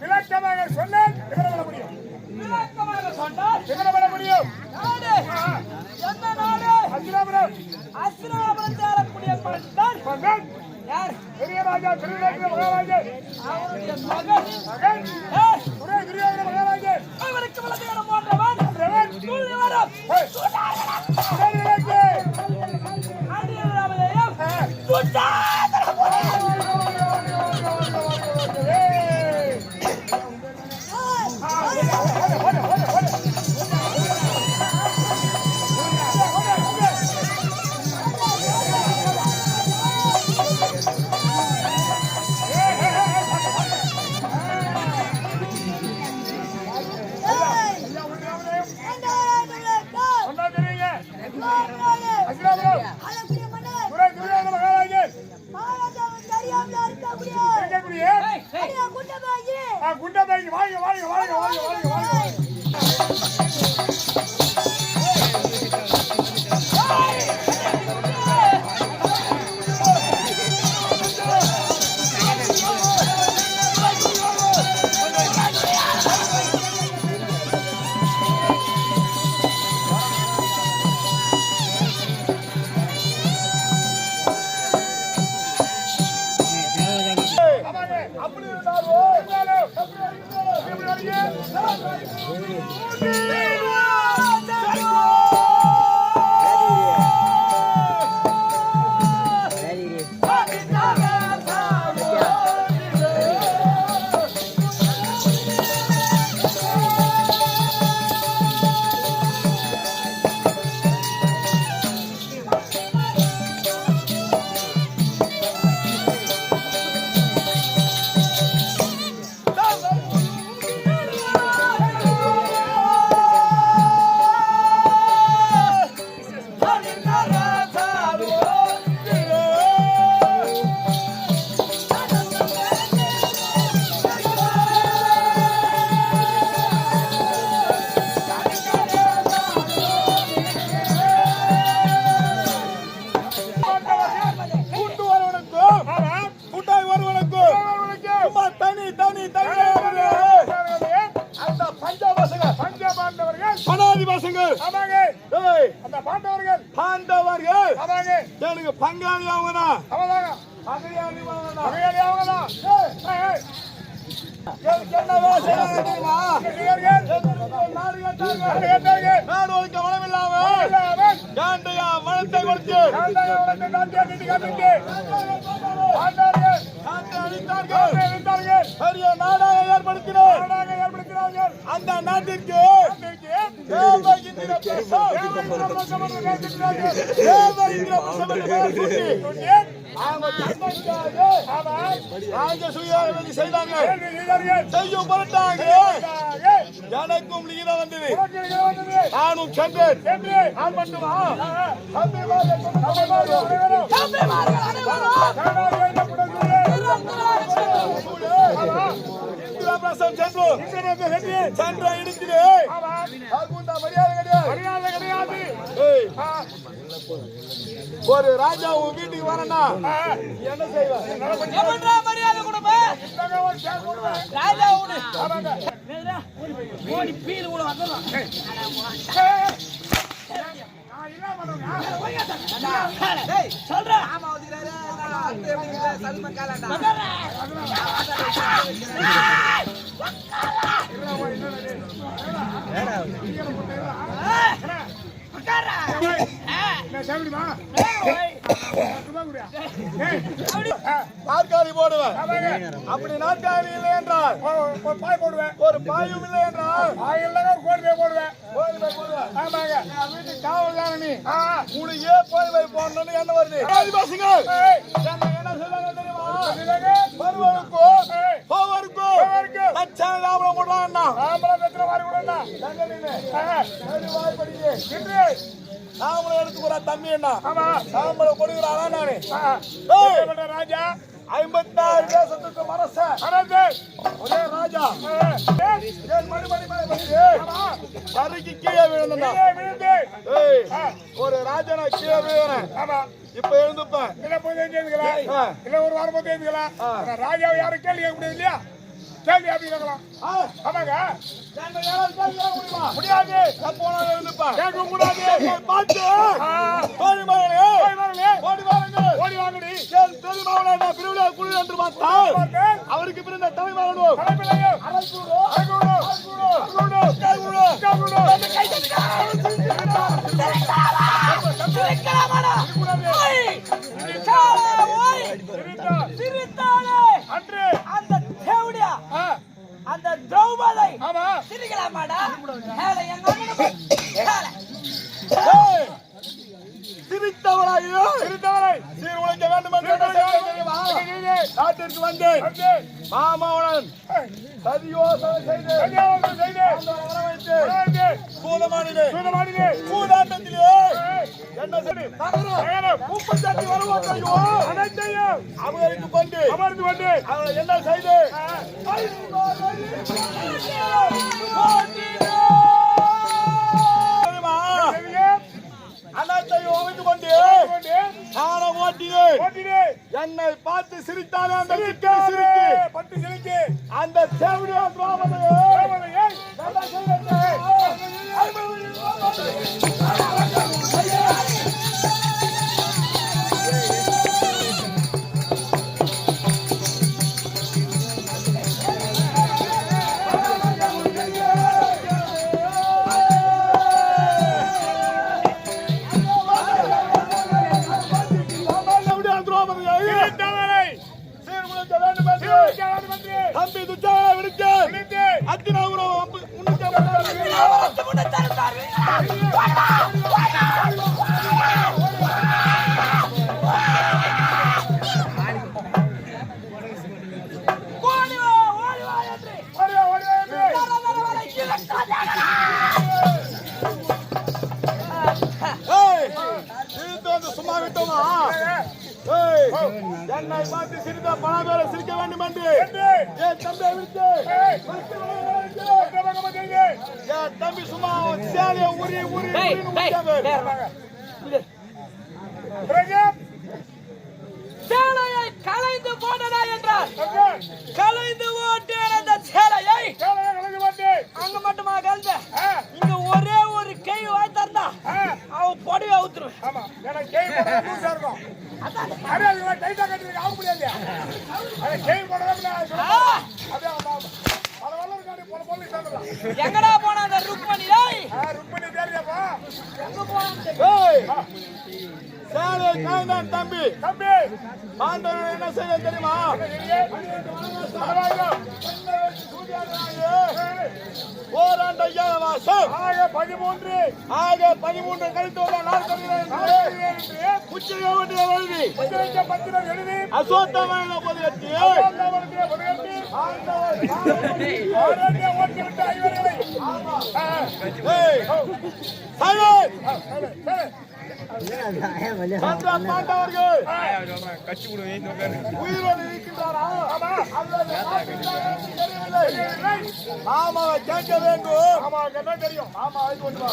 விளக்கமாக சொன்னேன் விளக்கமாக சொன்னால் விவரம் முடியும் எந்த நாடு அகிலாபுரம் அஸ்திராபுரத்தை ஆளக்கூடிய படைத்தான் யார் பெரிய ராஜா திருநெல்வேலி மகாராஜன் அவருடைய மகன் மகன் திருநெல்வேலி அடியராமதையும் வாங்க வாங்க Amém. எனக்கு பங்காளி அவங்க தான் பகையாளி அவங்க தான் என்ன வேலை செய்யறாங்க? தெரியுமா? நாடு கேட்டார்கள். நாடு ஒழுக்க வளமில்லாம காண்டையா வளத்தை கொடுத்து. பெரிய நாடாக ஏற்படுத்தினார் அந்த நாட்டிற்கு செய்யும் எனக்கும் லீனம் வந்தது நானும் சென்றேன் நான் மட்டுமா அனைவரும் பிரசவம் சென்று சென்ற இடத்திலே அதுக்குண்டா மரியாதை கிடையாது. மரியாதை கிடையாது ஒரு ராஜா உன் வீட்டுக்கு வரனா என்ன எவன்டா மரியாதை கொடுப்பேன் ராஜா உடு நேரா, ஓடி பீல் கூட வந்துடலாம். டேய், சொல்றேன் நாற்காலி போடுவேன். அப்படி நாற்காலி இல்லை என்றால் பாய் போடுவேன் ஒரு பாயும் இல்லை என்றால் பாய் ஒரு கோடி போடுவேன் கோடி போடுவேன் ஆமாங்க வீட்டுக்கு நீ உனக்கு ஏன் கோடி போய் போடணும்னு என்ன வருது? ஆதிவாசிங்க என்ன சொல்லுங்க தெரியுமா? வருவருக்கும் போவருக்கும் லட்சம் லாபம் கொடுறான்னா லாபம் எத்தனை வாரி சரி வாரி படிங்க. இன்று சாம்பளம் எடுத்து போறா தம்பி சாம்பளம் கொடுக்குறானா நானு. ராஜா? ஐம்பத்தாறு தேசத்துக்கு மனச அரசு! ஒரே ராஜா. தரைக்கு கீழே விழுந்தா. ஒரு ராஜனா கீழே விழுறேன் ஆமா. இப்ப எழுந்துப்பேன். இல்ல போய் தெரிஞ்சுக்கலாம். இல்ல ஒரு வாரம் போய் தெரிஞ்சுக்கலாம் ராஜாவை யாரும் கேள்வி கேட்க முடியாது இல்லையா? கேள்வி அப்படி ஆ, ஆமாங்க. முடியாது. எப்போ நான் எழுந்துப்பேன் கேட்க கூடாது பார்த்து. போய் வாங்களே. ஓடி வாருங்கள் ஓடி வாங்கடி. என் மகனை நான் பிரிவிலே குழு என்று பார்த்தால் பார்த்தேன். அவருக்கு பிறந்த. அரசூரோ. அரசூரோ. அகூடோ. திரௌபதி ஆமா. சிரிக்கலாமாடா? ஏலே, எங்க சிரித்தவராகியோ சிரித்தவரை சீர் உழைக்க வேண்டும் என்று? நாட்டிற்கு வந்தேன். மாமவுடன் சதியோசனை செய்து வரவைத்து சூதமாடினே. சூதாட்டத்திலே என்ன செய்து நகரம் நகரம் முப்பத்தஞ்சு வருவாக்கையோ அனைத்தையும் அவர்களுக்கு கொண்டு அமர்ந்து கொண்டு அவரை என்ன செய்து என்னை பார்த்து சிரித்த பல பேரை சிரிக்க வேண்டும் என்று. என் தம்பியை விடுத்து. என் தம்பி சும்மா சேலையை உரி உரி கலைந்து போனடா என்றார். கலைந்து ஓட்டேன் அந்த சேலையை. சேலையை கலந்து வந்து அங்க மட்டுமா கலந்த? ஆ, இங்க ஒரே ஒரு கை வாய் தந்தா அவன் பொடியை அவுத்துருவேன். அரே மாதிரி டைட்டா கட்டிருக்கு ஆக முடியாது அதை கெய் போடுறது ஆ, அப்படியே பல வல்லம் இருக்காடி போல போல சேர்ந்துடலாம் எங்கடா போன அந்த ருக்மணி? டேய் ருக்மணி தேரியாப்பா எங்க ஏய், சேலையை காய்ந்தான் தம்பி. தம்பி! பாண்டவர்கள் என்ன செய்ய தெரியுமா? ஓராண்ட ஏழ மாசம் ஆக பதிமூன்று. ஆக பதிமூன்று கழித்து வந்த நாள் உச்சியை ஒன்றிய எழுதி. அசோத்தமான பொதுகத்தி பாண்டவர்கள் உயிரோடு இருக்கின்றாரா ஆமா. ஆமா கேட்க வேண்டும் ஆமா, அங்கதான் தெரியும் ஆமா அது கொண்டு